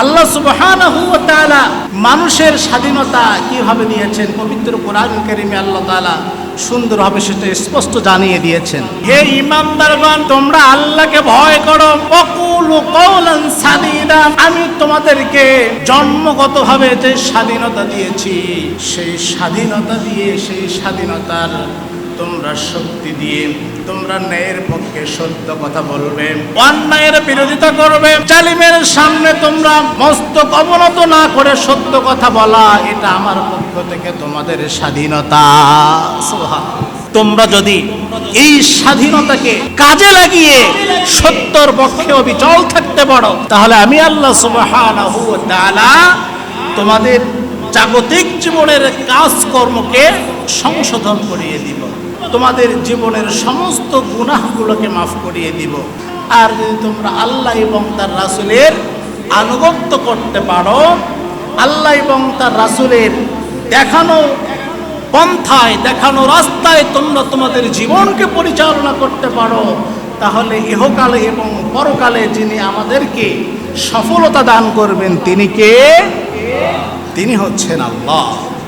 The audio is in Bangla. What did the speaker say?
আল্লাহ সুবহানাহু ওয়া তাআলা মানুষের স্বাধীনতা কীভাবে দিয়েছেন? পবিত্র কোরআন কারিমে আল্লাহ তাআলা সুন্দরভাবে সেটা স্পষ্ট জানিয়ে দিয়েছেন। হে ইমানদারগণ তোমরা আল্লাহকে ভয় করো। ওয়াকুলু কওলান সাদীদা, আমি তোমাদেরকে জন্মগতভাবে যে স্বাধীনতা দিয়েছি, সেই স্বাধীনতা দিয়ে সেই স্বাধীনতার তোমরা শক্তি দিয়ে, তোমরা ন্যায়ের পক্ষে সত্য কথা বলবে। অন্যায়ের বিরোধিতা করবে। জালিমের সামনে তোমরা মস্তক অবনত না করে সত্য কথা বলা, এটা আমার পক্ষ থেকে তোমাদের স্বাধীনতা। তোমরা যদি এই স্বাধীনতাকে কাজে লাগিয়ে সত্যর পক্ষে অবিচল থাকতে পারো, তাহলে আমি আল্লাহ সুবহানাহু ওয়া তাআলা তোমাদের জাগতিক জীবনের কাজকর্মকে সংশোধন করিয়ে দিব। তোমাদের জীবনের সমস্ত গুনাহগুলোকে মাফ করিয়ে দিব। আর যদি তোমরা আল্লাহ এবং তার রাসুলের আনুগত্য করতে পারো, আল্লাহ এবং তার রাসুলের দেখানো পন্থায়, দেখানো রাস্তায় তোমরা তোমাদের জীবনকে পরিচালনা করতে পারো, তাহলে ইহকালে এবং পরকালে যিনি আমাদেরকে সফলতা দান করবেন, তিনি কে? তিনি হচ্ছেন আল্লাহ।